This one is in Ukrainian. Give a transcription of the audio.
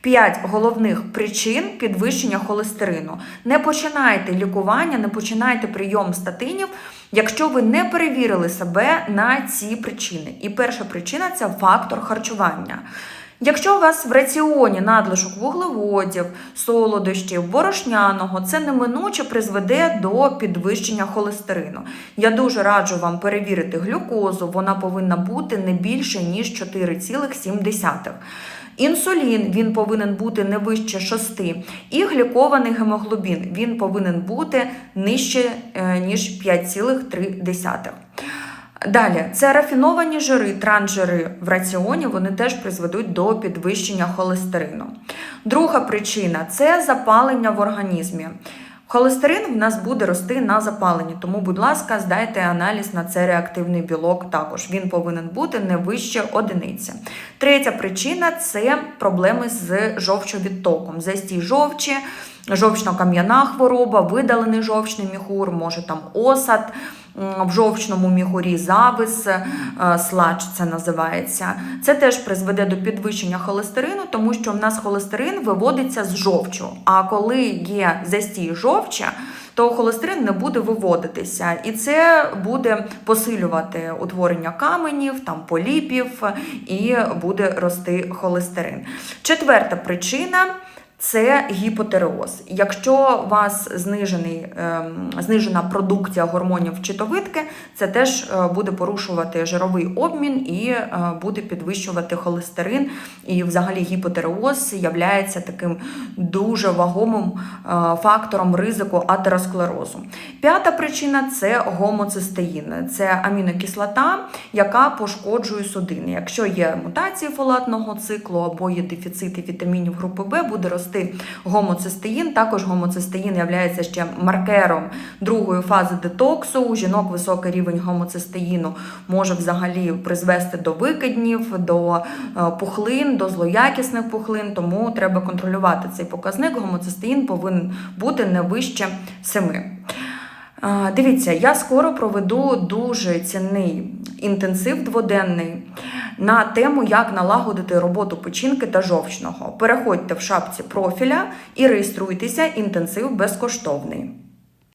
П'ять головних причин підвищення холестерину. Не починайте лікування, не починайте прийом статинів, якщо ви не перевірили себе на ці причини. І перша причина це фактор харчування. Якщо у вас в раціоні надлишок вуглеводів, солодощів, борошняного, це неминуче призведе до підвищення холестерину. Я дуже раджу вам перевірити глюкозу, вона повинна бути не більше, ніж 4,7. Інсулін він повинен бути не вище 6. І глікований гемоглобін він повинен бути нижче, е, ніж 5,3. Далі, це рафіновані жири, трансжири в раціоні, вони теж призведуть до підвищення холестерину. Друга причина це запалення в організмі. Холестерин в нас буде рости на запаленні, тому, будь ласка, здайте аналіз на це реактивний білок також. Він повинен бути не вище одиниці. Третя причина це проблеми з жовчовідтоком, застій жовчі, жовчно-кам'яна хвороба, видалений жовчний міхур, може там осад в жовчному міхурі, завис, е, слач це називається. Це теж призведе до підвищення холестерину, тому що в нас холестерин виводиться з жовчу. А коли є застій жовча, то холестерин не буде виводитися, і це буде посилювати утворення каменів, там поліпів, і буде рости холестерин. Четверта причина. Це гіпотереоз. Якщо у вас знижений, ем, знижена продукція гормонів щитовидки, це теж е, буде порушувати жировий обмін і е, буде підвищувати холестерин. І взагалі гіпотереоз є таким дуже вагомим е, фактором ризику атеросклерозу. П'ята причина це гомоцистеїн. Це амінокислота, яка пошкоджує судини. Якщо є мутації фолатного циклу або є дефіцити вітамінів групи Б, буде рости гомоцистеїн. Також гомоцистеїн є ще маркером другої фази детоксу. У жінок високий рівень гомоцистеїну може взагалі призвести до викиднів, до е, пухлин, до злоякісних пухлин, тому треба контролювати цей показник. Гомоцистеїн повинен бути не вище 7. Е, Дивіться, я скоро проведу дуже цінний інтенсив дводенний на тему, як налагодити роботу печінки та жовчного. Переходьте в шапці профіля і реєструйтеся, інтенсив безкоштовний.